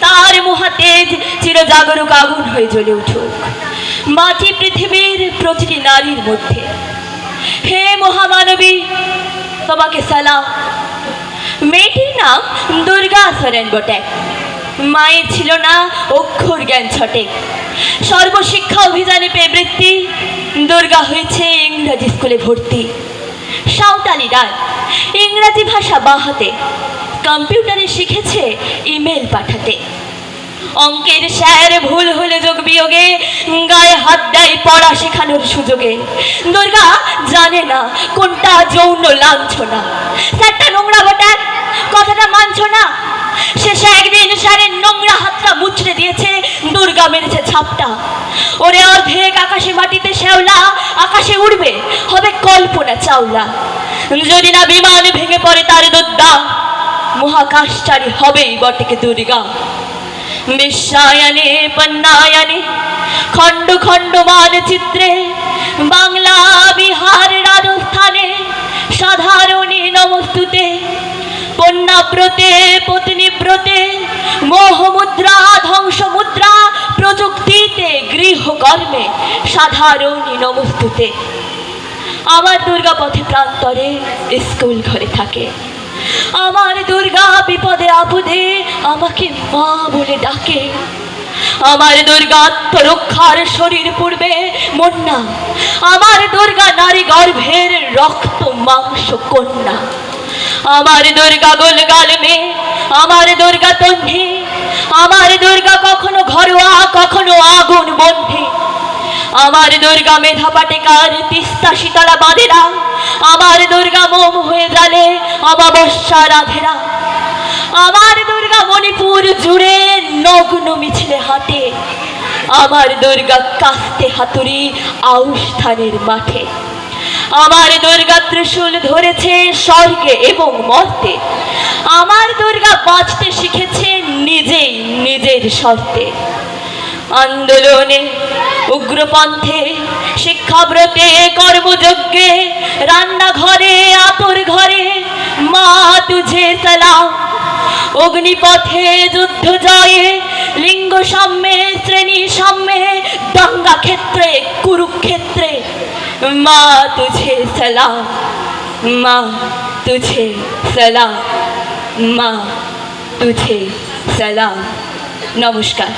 তার মহাতেজ চিরজাগরুক আগুন হয়ে জ্বলে উঠুক। মাটি পৃথিবীর প্রতিটি নারীর মধ্যে। হে মহামানবী, তোমাকে সালাম। মেয়েটির নাম দুর্গা সরেন বটে। মায়ের ছিল না অক্ষর জ্ঞান ছটে। সর্বশিক্ষা অভিযানে পেয়ে বৃত্তি, দুর্গা হয়েছে ইংরাজি স্কুলে ভর্তি। সাঁওতালি রায়, ইংরাজি ভাষা বাহাতে। কম্পিউটারে শিখেছে ইমেল পাঠাতে। অঙ্কের স্যার ভুল হলে যোগ বিয়োগে গায়ে হাত দেয় পড়া শেখানোর সুযোগে। দুর্গা জানে না কোনটা যৌন লাঞ্ছ লাঞ্ছনা। স্যারটা নোংরা বটে, কথাটা মানছ না? শেষে একদিন স্যারের নোংরা হাতটা মুচড়ে দিয়েছে, দুর্গা মেরেছে ছাপটা। ওরে অর্ধেক আকাশে মাটিতে শ্যাওলা, আকাশে উড়বে, হবে কল্পনা চাওলা। যদি না বিমান ভেঙে পড়ে তার দোদ্দা মহাকাশচারী হবেই বটেকে দুর্গা। বিশ্বায়নে পন্নায়নে, খণ্ড খণ্ড মানচিত্রে বাংলা বিহার রাজস্থানে, সাধারণী নমস্তুতে পণ্যাব্রতে পত্নী ব্রতে মোহমুদ্রা ধ্বংস মুদ্রা প্রযুক্তিতে, গৃহকর্মে, সাধারণী নমস্তুতে। আমার দুর্গা পথে প্রান্তরে স্কুল ঘরে থাকে। আমার দুর্গা বিপদে আপদে আমাকে মা বলে ডাকে। আমার দুর্গা আত্মরক্ষার শরীর পূর্বে মন্না। আমার দুর্গা নারী গর্ভের রক্ত মাংস কন্যা। আমার দুর্গা গোলগাল মেয়ে, আমার দুর্গা তন্নি আমার দুর্গা কখনো ঘরোয়া, কখনো আগুন বন্ধে। আমার দুর্গা মেধা পাটেকার তিস্তা শীতলা বাঁধেরা আমার দুর্গা মোম হয়ে জালে অমাবস্যা রাধেরা আমার দুর্গা মণিপুর জুড়ে নগ্ন মিছিলে হাঁটে। আমার দুর্গা কাস্তে হাতুড়ি আউশ মাঠে। আমার দুর্গা ত্রিশূল ধরেছে স্বর্গে এবং মর্তে। আমার দুর্গা বাঁচতে শিখেছে নিজেই নিজের শর্তে। আন্দোলনে উগ্রপন্থে শিক্ষাব্রতে কর্মযজ্ঞে রান্নাঘরে আতর ঘরে। মা, তুঝে সালাম। অগ্নিপথে যুদ্ধ জয়ে, লিঙ্গ সাম্যে, শ্রেণি সাম্যে দাঙ্গা ক্ষেত্রে, কুরুক্ষেত্রে। মা, তুঝে সালাম। মা, তুঝে সালাম। মা, তুঝে সালাম। নমস্কার।